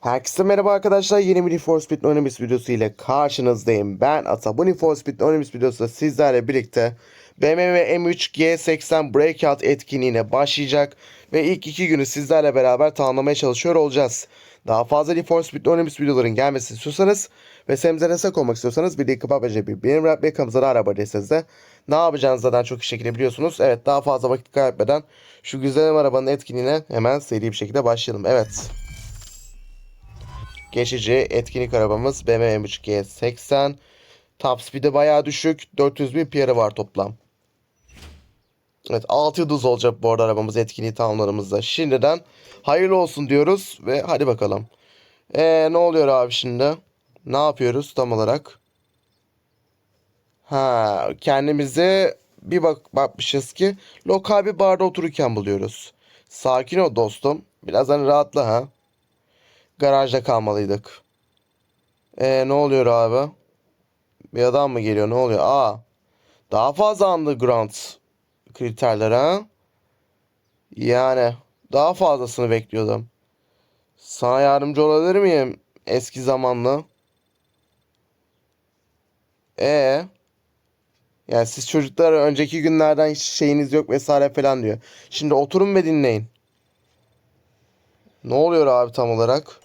Herkese merhaba arkadaşlar. Yeni bir for Speed Anonymous videosu ile karşınızdayım. Ben Ata. Bu for Speed Anonymous videosunda sizlerle birlikte BMW M3 G80 Breakout etkinliğine başlayacak ve ilk iki günü sizlerle beraber tamamlamaya çalışıyor olacağız. Daha fazla Need for Speed Anonymous videoların gelmesini istiyorsanız ve semizden destek olmak istiyorsanız bir de kapatmaca bir benim rap ve kanalımıza da araba deseniz de ne yapacağınızı zaten çok iyi şekilde biliyorsunuz. Evet daha fazla vakit kaybetmeden şu güzel arabanın etkinliğine hemen seri bir şekilde başlayalım. Evet. Geçici etkinlik arabamız BMW M3 G80. Top speed'i bayağı düşük. 400 bin PR'ı var toplam. Evet 6 yıldız olacak bu arada arabamız etkinliği tamamlarımızda. Şimdiden hayırlı olsun diyoruz ve hadi bakalım. Ee, ne oluyor abi şimdi? Ne yapıyoruz tam olarak? Ha kendimizi bir bak bakmışız ki lokal bir barda otururken buluyoruz. Sakin ol dostum. Biraz hani rahatla ha. Garajda kalmalıydık. E ne oluyor abi? Bir adam mı geliyor? Ne oluyor? Aa. Daha fazla underground kriterler ha? Yani daha fazlasını bekliyordum. Sana yardımcı olabilir miyim? Eski zamanlı. E yani siz çocuklar önceki günlerden hiç şeyiniz yok vesaire falan diyor. Şimdi oturun ve dinleyin. Ne oluyor abi tam olarak?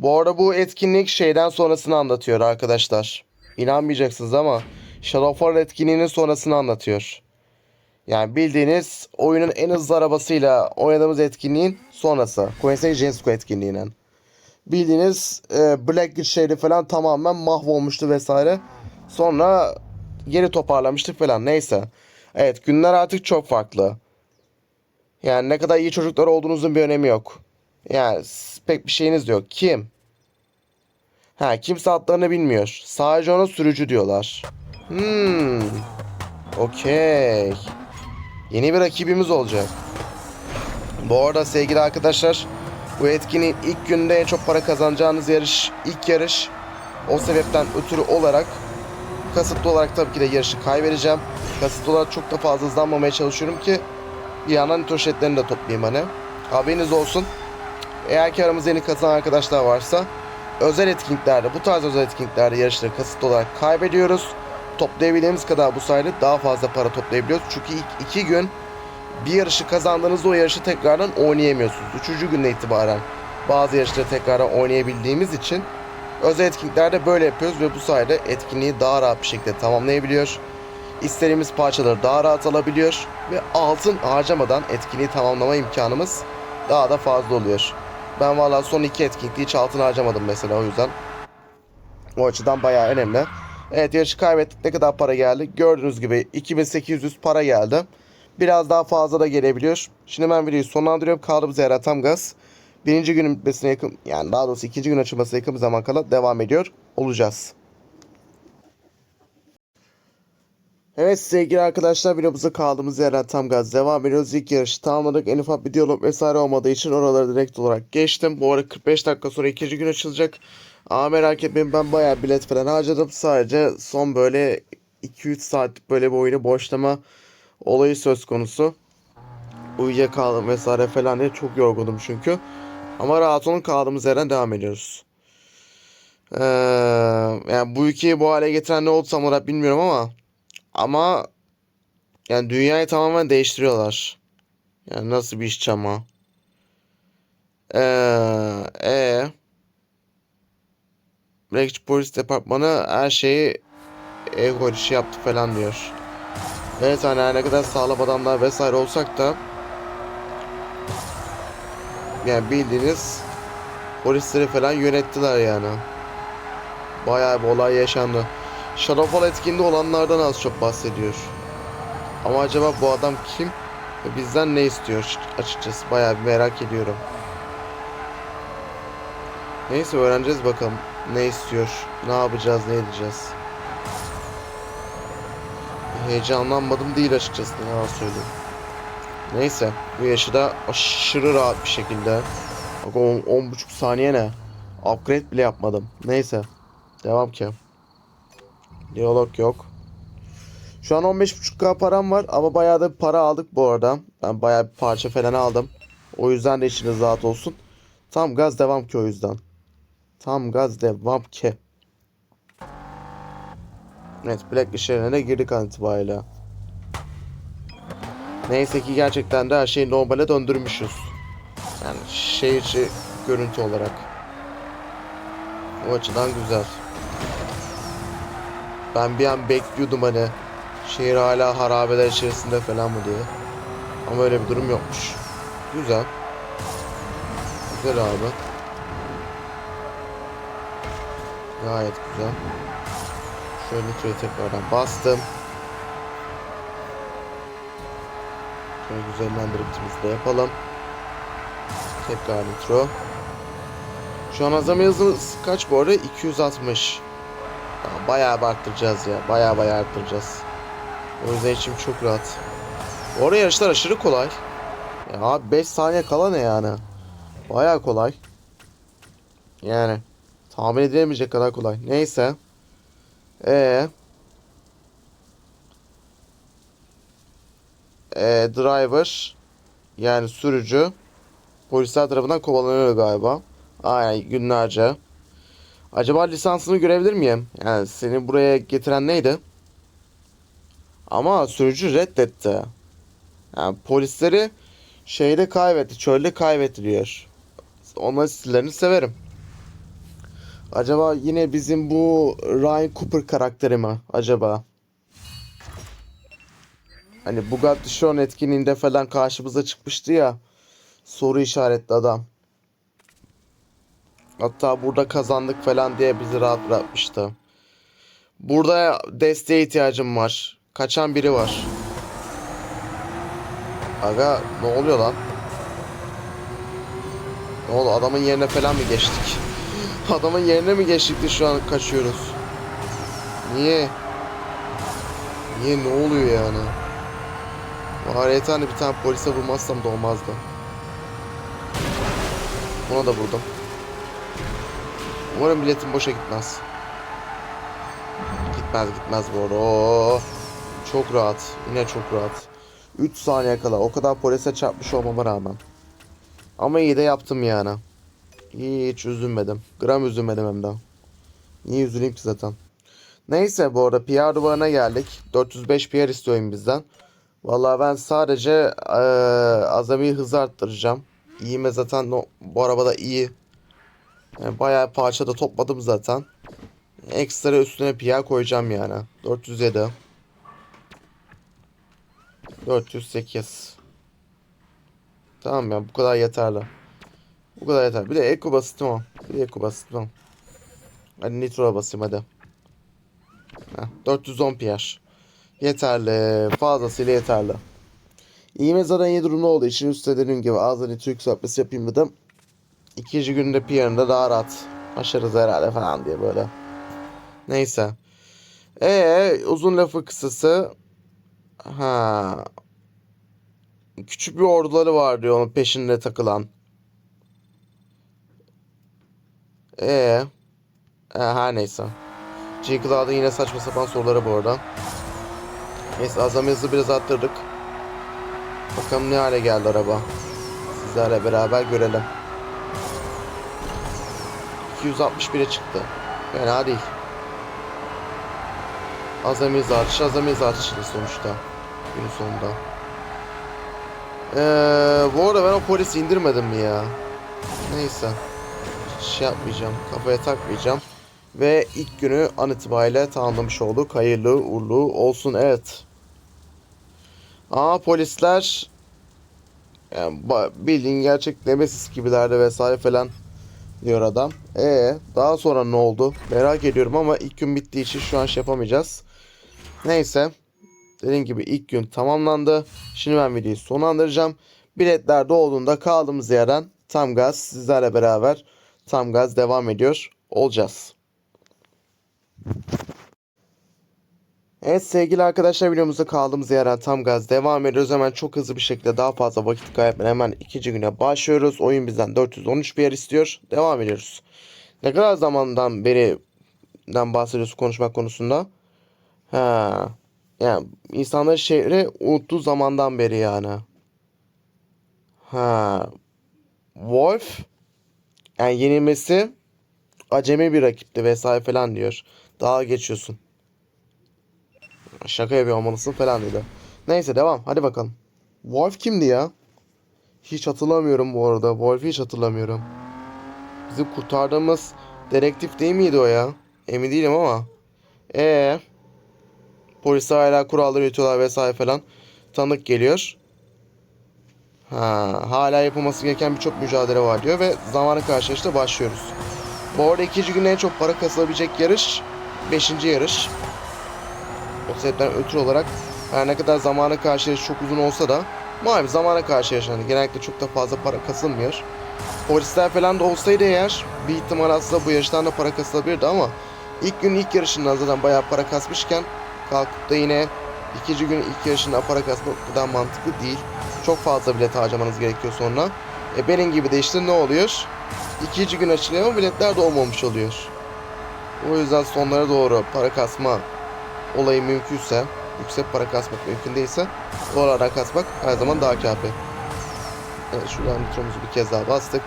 Bu arada bu etkinlik şeyden sonrasını anlatıyor arkadaşlar. İnanmayacaksınız ama Shadow War etkinliğinin sonrasını anlatıyor. Yani bildiğiniz oyunun en hızlı arabasıyla oynadığımız etkinliğin sonrası. Koensei Jinsu etkinliğinin. Bildiğiniz e, Black şeydi falan tamamen mahvolmuştu vesaire. Sonra geri toparlamıştık falan neyse. Evet günler artık çok farklı. Yani ne kadar iyi çocuklar olduğunuzun bir önemi yok. Yani pek bir şeyiniz yok. Kim? Ha kimse adlarını bilmiyor. Sadece ona sürücü diyorlar. Hmm. Okey. Yeni bir rakibimiz olacak. Bu arada sevgili arkadaşlar bu etkinin ilk günde en çok para kazanacağınız yarış ilk yarış. O sebepten ötürü olarak kasıtlı olarak tabii ki de yarışı kaybedeceğim. Kasıtlı olarak çok da fazla hızlanmamaya çalışıyorum ki bir yandan nitoşetlerini de toplayayım hani. Haberiniz olsun. Eğer ki aramızda yeni katılan arkadaşlar varsa özel etkinliklerde, bu tarz özel etkinliklerde yarışları kasıtlı olarak kaybediyoruz. Toplayabildiğimiz kadar bu sayede daha fazla para toplayabiliyoruz. Çünkü ilk iki gün bir yarışı kazandığınızda o yarışı tekrardan oynayamıyorsunuz. Üçüncü günden itibaren bazı yarışları tekrardan oynayabildiğimiz için özel etkinliklerde böyle yapıyoruz ve bu sayede etkinliği daha rahat bir şekilde tamamlayabiliyor. İstediğimiz parçaları daha rahat alabiliyor ve altın harcamadan etkinliği tamamlama imkanımız daha da fazla oluyor. Ben valla son iki etkinlikte hiç altın harcamadım mesela o yüzden. O açıdan bayağı önemli. Evet yarışı kaybettik. Ne kadar para geldi? Gördüğünüz gibi 2800 para geldi. Biraz daha fazla da gelebiliyor. Şimdi ben videoyu sonlandırıyorum. Kaldığımız yere tam gaz. Birinci günün bitmesine yakın yani daha doğrusu ikinci gün açılmasına yakın bir zaman kala devam ediyor olacağız. Evet sevgili arkadaşlar videomuza kaldığımız yerden tam gaz devam ediyoruz. İlk yarışı tamamladık. En ufak bir diyalog vesaire olmadığı için oraları direkt olarak geçtim. Bu arada 45 dakika sonra ikinci gün açılacak. Ama merak etmeyin ben bayağı bilet falan harcadım. Sadece son böyle 2-3 saatlik böyle bir oyunu boşlama olayı söz konusu. Uyuyakaldım vesaire falan diye çok yorgundum çünkü. Ama rahat olun kaldığımız yerden devam ediyoruz. Ee, yani bu ülkeyi bu hale getiren ne oldu tam olarak bilmiyorum ama ama yani dünyayı tamamen değiştiriyorlar. Yani nasıl bir iş ama. Ee, e Breakçi Polis Departmanı her şeyi ego işi yaptı falan diyor. Evet hani her ne kadar sağlam adamlar vesaire olsak da yani bildiğiniz polisleri falan yönettiler yani. Bayağı bir olay yaşandı. Shadowfall etkinliğinde olanlardan az çok bahsediyor. Ama acaba bu adam kim? Ve bizden ne istiyor açıkçası bayağı bir merak ediyorum. Neyse öğreneceğiz bakalım ne istiyor, ne yapacağız, ne edeceğiz. Heyecanlanmadım değil açıkçası ne yalan söyleyeyim. Neyse bu yaşı da aşırı rahat bir şekilde. Bak 10 buçuk saniye ne? Upgrade bile yapmadım. Neyse. Devam ki. Diyalog yok. Şu an 15.5k param var ama bayağı da bir para aldık bu arada. Ben bayağı bir parça falan aldım. O yüzden de içiniz rahat olsun. Tam gaz devam ki o yüzden. Tam gaz devam ki. Evet Black işlerine girdik an itibariyle. Neyse ki gerçekten de her şeyi normale döndürmüşüz. Yani şehir içi görüntü olarak. O açıdan güzel. Ben bir an bekliyordum hani şehir hala harabeler içerisinde falan mı diye. Ama öyle bir durum yokmuş. Güzel. Güzel abi. Gayet güzel. Şöyle nitroyu tekrardan bastım. Şöyle güzellendirip de yapalım. Tekrar nitro. Şu an azami hızımız kaç bu arada? 260. Ya bayağı arttıracağız ya. Bayağı bayağı arttıracağız. O yüzden içim çok rahat. Orada yarışlar aşırı kolay. Ya abi 5 saniye kala ne yani? Bayağı kolay. Yani tahmin edilemeyecek kadar kolay. Neyse. Ee. Ee, driver yani sürücü polisler tarafından kovalanıyor galiba. Aynen günlerce. Acaba lisansını görebilir miyim? Yani seni buraya getiren neydi? Ama sürücü reddetti. Yani polisleri şeyde kaybetti, çölde kaybetti diyor. Onların stillerini severim. Acaba yine bizim bu Ryan Cooper karakteri mi acaba? Hani Bugatti Chiron etkinliğinde falan karşımıza çıkmıştı ya. Soru işaretli adam. Hatta burada kazandık falan diye bizi rahat bırakmıştı. Burada desteğe ihtiyacım var. Kaçan biri var. Aga ne oluyor lan? Ne oldu adamın yerine falan mı geçtik? Adamın yerine mi geçtik de şu an kaçıyoruz? Niye? Niye ne oluyor yani? Var hani bir tane polise vurmazsam da olmazdı. Ona da vurdum. Umarım biletim boşa gitmez. Gitmez gitmez bu arada. Oo, çok rahat. Yine çok rahat. 3 saniye kala. O kadar polise çarpmış olmama rağmen. Ama iyi de yaptım yani. Hiç üzülmedim. Gram üzülmedim hem de. Niye üzüleyim ki zaten. Neyse bu arada PR duvarına geldik. 405 PR istiyorum bizden. Vallahi ben sadece eee azami hızı arttıracağım. İyi mi zaten no, bu arabada iyi. Bayağı parça da topladım zaten. Ekstra üstüne PR koyacağım yani. 407. 408. Tamam ya bu kadar yeterli. Bu kadar yeter. Bir de Eco basittim o. Bir de Eco basittim. Hadi Nitro'ya basayım hadi. Heh, 410 PR. Yeterli. Fazlasıyla yeterli. İğme zaten iyi durumda olduğu için üstte dediğim gibi ağzına nitro yükseltmesi yapayım dedim. İkinci günde PR'ında daha rahat. Aşarız herhalde falan diye böyle. Neyse. Ee uzun lafı kısası. Ha. Küçük bir orduları var diyor onun peşinde takılan. Ee. E, her neyse. G-Cloud'un yine saçma sapan soruları bu arada. Neyse azami hızı biraz arttırdık. Bakalım ne hale geldi araba. Sizlerle beraber görelim. 261'e çıktı. Fena değil. Azami hız artışı, azami hız artışıydı sonuçta. Günün sonunda. Ee, bu arada ben o polisi indirmedim mi ya? Neyse. Şey yapmayacağım. Kafaya takmayacağım. Ve ilk günü an itibariyle tamamlamış olduk. Hayırlı uğurlu olsun. Evet. Aa polisler yani bildiğin gerçek Nemesis gibilerde vesaire falan diyor adam. E daha sonra ne oldu? Merak ediyorum ama ilk gün bittiği için şu an şey yapamayacağız. Neyse. Dediğim gibi ilk gün tamamlandı. Şimdi ben videoyu sonlandıracağım. Biletler doğduğunda kaldığımız yerden tam gaz sizlerle beraber tam gaz devam ediyor olacağız. Evet sevgili arkadaşlar videomuzda kaldığımız yerden tam gaz devam ediyoruz. Hemen çok hızlı bir şekilde daha fazla vakit kaybetmeden hemen ikinci güne başlıyoruz. Oyun bizden 413 bir yer istiyor. Devam ediyoruz. Ne kadar zamandan beri den bahsediyorsun konuşmak konusunda? Ha. Yani insanlar şehri unuttuğu zamandan beri yani. Ha. Wolf Yani yenilmesi acemi bir rakipti vesaire falan diyor. Daha geçiyorsun. Şaka yapıyor olmalısın falan dedi. Neyse devam. Hadi bakalım. Wolf kimdi ya? Hiç hatırlamıyorum bu arada. Wolf'u hiç hatırlamıyorum. Bizim kurtardığımız dedektif değil miydi o ya? Emin değilim ama. Ee, Polisler hala kuralları üretiyorlar vesaire falan. Tanık geliyor. Ha, hala yapılması gereken birçok mücadele var diyor ve zamanı karşı işte başlıyoruz. Bu arada ikinci gün en çok para kasılabilecek yarış 5. yarış. O sebepten ötürü olarak her ne kadar zamana karşı çok uzun olsa da malum zamana karşı hani genellikle çok da fazla para kasılmıyor. Polisler falan da olsaydı eğer bir ihtimal aslında bu yarıştan da para kasılabilirdi ama ilk gün ilk yarışından zaten bayağı para kasmışken kalkıp da yine ikinci gün ilk yarışında para kasmak o kadar mantıklı değil. Çok fazla bilet harcamanız gerekiyor sonra. E benim gibi de işte ne oluyor? İkinci gün açılıyor ama biletler de olmamış oluyor. O yüzden sonlara doğru para kasma olayı mümkünse, yüksek para kasmak mümkün değilse dolardan kasmak her zaman daha kafi. Evet şuradan nitromuzu bir kez daha bastık.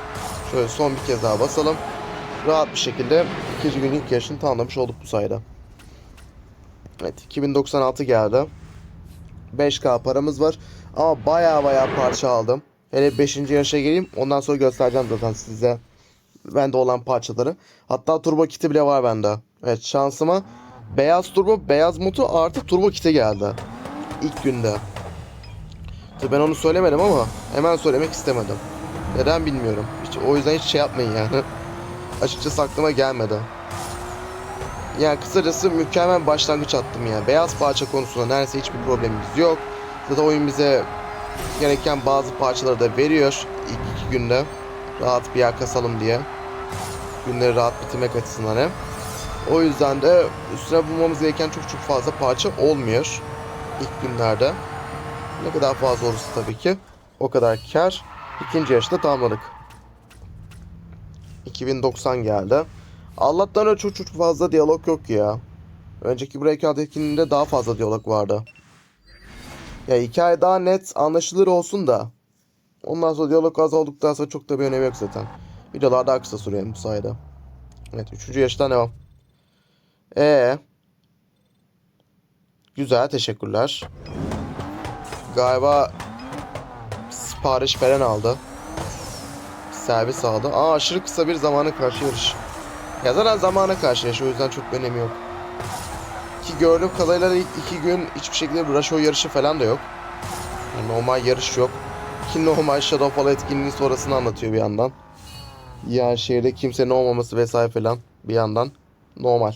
Şöyle son bir kez daha basalım. Rahat bir şekilde ikinci gün ilk yarışını tamamlamış olduk bu sayede. Evet 2096 geldi. 5K paramız var. Ama baya baya parça aldım. Hele 5. yarışa geleyim. Ondan sonra göstereceğim zaten size. Bende olan parçaları. Hatta turbo kiti bile var bende. Evet şansıma beyaz turbo, beyaz motor artı turbo kiti geldi. İlk günde. Tabii ben onu söylemedim ama hemen söylemek istemedim. Neden bilmiyorum. Hiç, o yüzden hiç şey yapmayın yani. Açıkçası aklıma gelmedi. Yani kısacası mükemmel başlangıç attım ya. Beyaz parça konusunda neredeyse hiçbir problemimiz yok. Zaten oyun bize gereken bazı parçaları da veriyor ilk iki günde. Rahat bir yer kasalım diye. Günleri rahat bitirmek açısından hem. O yüzden de üstüne bulmamız gereken çok çok fazla parça olmuyor ilk günlerde. Ne kadar fazla olursa tabii ki o kadar kar. İkinci yarışta tamamladık. 2090 geldi. Allah'tan öyle çok çok fazla diyalog yok ya. Önceki Breakout etkinliğinde daha fazla diyalog vardı. Ya hikaye daha net anlaşılır olsun da. Ondan sonra diyalog az olduktan sonra çok da bir önemi yok zaten. Videolar daha kısa sürüyor bu sayede. Evet üçüncü yaştan devam. Ee. Güzel teşekkürler. Galiba sipariş falan aldı. Servis aldı. Aa aşırı kısa bir zamana karşı yarış. Ya zaten zamana karşı yarış o yüzden çok önemi yok. Ki gördüğüm kadarıyla ilk iki gün hiçbir şekilde bir rush yarışı falan da yok. Yani normal yarış yok. Ki normal Shadowfall etkinliğinin sonrasını anlatıyor bir yandan. Yani şehirde kimsenin olmaması vesaire falan bir yandan normal.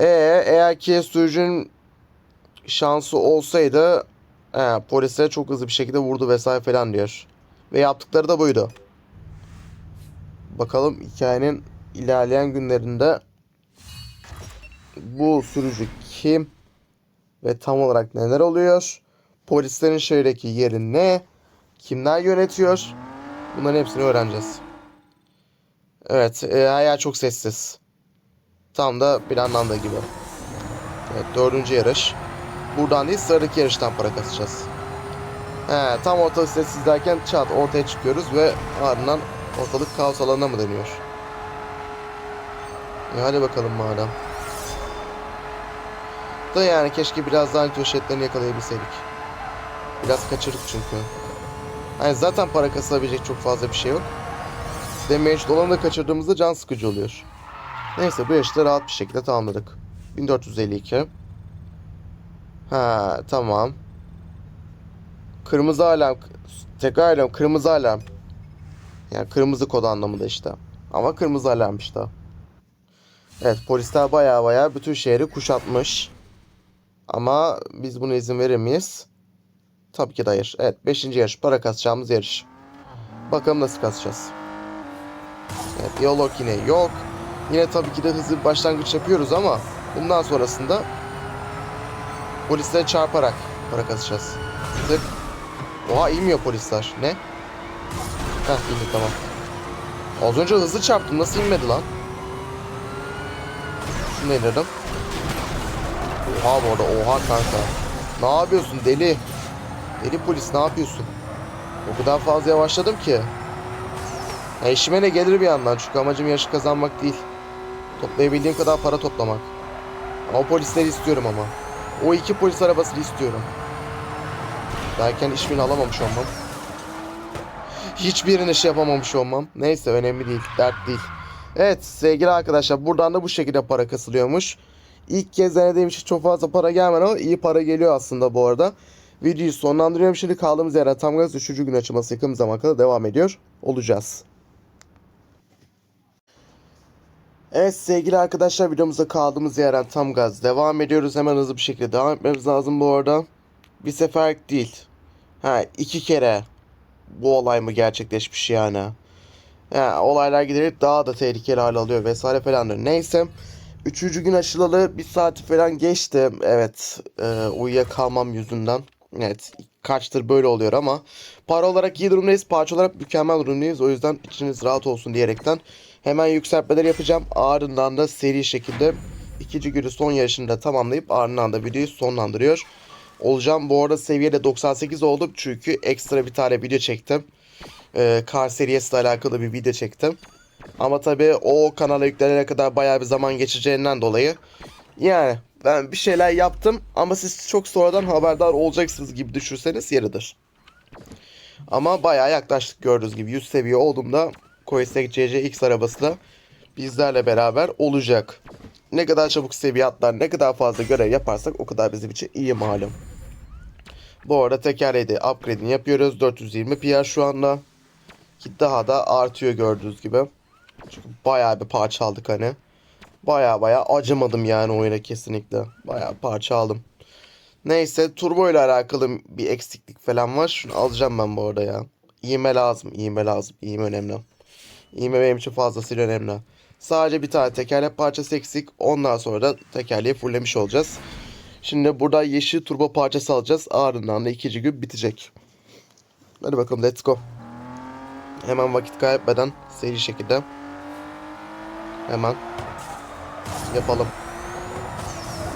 Ee, eğer ki sürücünün şansı olsaydı he, polislere çok hızlı bir şekilde vurdu vesaire falan diyor. Ve yaptıkları da buydu. Bakalım hikayenin ilerleyen günlerinde bu sürücü kim ve tam olarak neler oluyor? Polislerin şehirdeki yeri ne? Kimler yönetiyor? Bunların hepsini öğreneceğiz. Evet, e, yer çok sessiz. Tam da planlandığı gibi. Evet, dördüncü yarış. Buradan değil, sıradaki yarıştan para kasacağız. He, tam ortalık sessiz derken çat ortaya çıkıyoruz ve ardından ortalık kaos alanına mı dönüyor? E hadi bakalım madem. Da yani keşke biraz daha nitro şeritlerini yakalayabilseydik. Biraz kaçırdık çünkü. Hani zaten para kasılabilecek çok fazla bir şey yok. Damage dolanı da kaçırdığımızda can sıkıcı oluyor. Neyse bu yarışı da rahat bir şekilde tamamladık. 1452. Ha tamam. Kırmızı alarm. Tekrar ediyorum kırmızı alarm. Yani kırmızı kod anlamında işte. Ama kırmızı alarmmış da. Evet polisler baya baya bütün şehri kuşatmış. Ama biz buna izin verir miyiz? Tabii ki de hayır. Evet 5. yarış para kasacağımız yarış. Bakalım nasıl kasacağız. Evet diyalog yine yok. Yine tabii ki de hızlı bir başlangıç yapıyoruz ama bundan sonrasında polislere çarparak para kasacağız. Tık. Oha inmiyor polisler. Ne? Heh indi tamam. Az önce hızlı çarptım. Nasıl inmedi lan? Şunu indirdim. Oha bu arada. Oha kanka. Ne yapıyorsun deli? Deli polis ne yapıyorsun? O kadar fazla yavaşladım ki. Ya işime de gelir bir yandan çünkü amacım yarışı kazanmak değil. Toplayabildiğim kadar para toplamak. Ama o polisleri istiyorum ama. O iki polis arabasını istiyorum. Derken hiçbirini alamamış olmam. Hiçbirini şey yapamamış olmam. Neyse önemli değil. Dert değil. Evet sevgili arkadaşlar buradan da bu şekilde para kasılıyormuş. İlk kez denediğim için çok fazla para gelmedi ama iyi para geliyor aslında bu arada. Videoyu sonlandırıyorum. Şimdi kaldığımız yerden tam gaz 3. gün açılması yakın zaman kadar devam ediyor olacağız. Evet sevgili arkadaşlar videomuzda kaldığımız yerden tam gaz devam ediyoruz. Hemen hızlı bir şekilde devam etmemiz lazım bu arada. Bir sefer değil. Ha iki kere bu olay mı gerçekleşmiş yani. Ha, olaylar giderek daha da tehlikeli hale alıyor vesaire falandır. Neyse. Üçüncü gün aşılalı bir saati falan geçti. Evet e, uyuyakalmam yüzünden. Evet kaçtır böyle oluyor ama para olarak iyi durumdayız. Parça olarak mükemmel durumdayız. O yüzden içiniz rahat olsun diyerekten hemen yükseltmeler yapacağım. Ardından da seri şekilde ikinci günü son yarışını da tamamlayıp ardından da videoyu sonlandırıyor olacağım. Bu arada seviyede 98 olduk çünkü ekstra bir tane video çektim. Ee, kar serisiyle alakalı bir video çektim. Ama tabii o kanala yüklenene kadar bayağı bir zaman geçeceğinden dolayı yani ben bir şeyler yaptım ama siz çok sonradan haberdar olacaksınız gibi düşünseniz yeridir. Ama bayağı yaklaştık gördüğünüz gibi 100 seviye olduğumda Koysek CCX arabası da bizlerle beraber olacak. Ne kadar çabuk seviye atlar, ne kadar fazla görev yaparsak o kadar bizim için iyi malum. Bu arada tekerleği upgrade'ini yapıyoruz. 420 PR şu anda. Ki daha da artıyor gördüğünüz gibi. Çünkü bayağı bir parça aldık hani. Bayağı bayağı acımadım yani oyuna kesinlikle. Bayağı parça aldım. Neyse turbo ile alakalı bir eksiklik falan var. Şunu alacağım ben bu arada ya. İğme lazım, iğme lazım. İğme önemli. İğme benim için fazlasıyla önemli. Sadece bir tane tekerlek parçası eksik. Ondan sonra da tekerleği fulllemiş olacağız. Şimdi burada yeşil turbo parçası alacağız. Ardından da ikinci gün bitecek. Hadi bakalım let's go. Hemen vakit kaybetmeden seri şekilde hemen yapalım.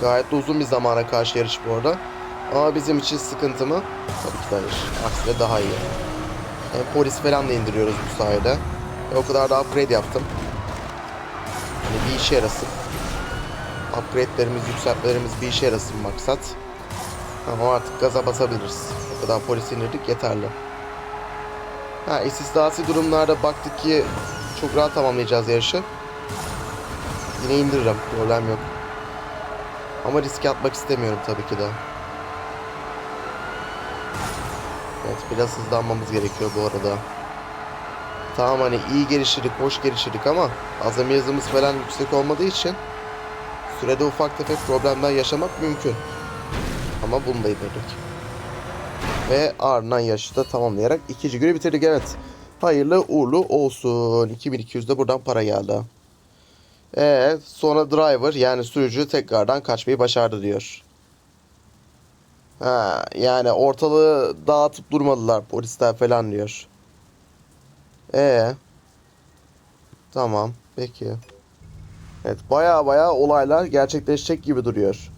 Gayet uzun bir zamana karşı yarış bu arada. Ama bizim için sıkıntı mı? Tabii ki hayır. Aksine daha iyi. Hem polis falan da indiriyoruz bu sayede. O kadar da upgrade yaptım. Hani bir işe yarasın. Upgrade'lerimiz, yükseltmelerimiz bir işe yarasın maksat. Ama artık gaza basabiliriz. O kadar polis indirdik yeterli. Ha istisnası durumlarda baktık ki çok rahat tamamlayacağız yarışı. Yine indiririm. Problem yok. Ama riske atmak istemiyorum tabii ki de. Evet biraz hızlanmamız gerekiyor bu arada. Tamam hani iyi geliştirdik, hoş geliştirdik ama azami hızımız falan yüksek olmadığı için sürede ufak tefek problemler yaşamak mümkün. Ama bunu da indirdik. Ve ardından yarışı da tamamlayarak ikinci günü bitirdik evet. Hayırlı uğurlu olsun. 2200 de buradan para geldi. Ee, sonra driver yani sürücü tekrardan kaçmayı başardı diyor. Ha, yani ortalığı dağıtıp durmadılar polisler falan diyor. Ee, tamam peki. Evet baya baya olaylar gerçekleşecek gibi duruyor.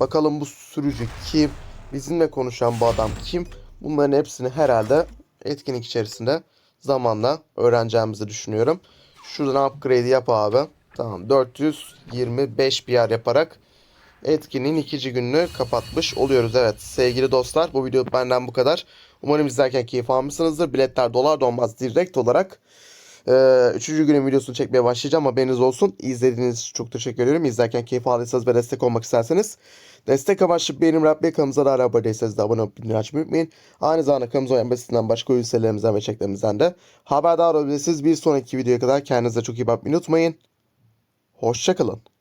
Bakalım bu sürücü kim? Bizimle konuşan bu adam kim? Bunların hepsini herhalde etkinlik içerisinde zamanla öğreneceğimizi düşünüyorum. Şuradan upgrade yap abi. Tamam 425 bir yer yaparak etkinliğin ikinci gününü kapatmış oluyoruz. Evet sevgili dostlar bu video benden bu kadar. Umarım izlerken keyif almışsınızdır. Biletler dolar donmaz direkt olarak. Ee, üçüncü günün videosunu çekmeye başlayacağım haberiniz olsun. İzlediğiniz için çok teşekkür ederim. İzlerken keyif aldıysanız ve destek olmak isterseniz destek amaçlı benim Rabbi kanalımıza da abone değilseniz de abone olup bildirim açmayı unutmayın. Aynı zamanda kanalımıza uyan basitinden başka oyun serilerimizden ve çeklerimizden de haberdar olabilirsiniz. Bir sonraki videoya kadar kendinize çok iyi bakmayı unutmayın. Hoşçakalın.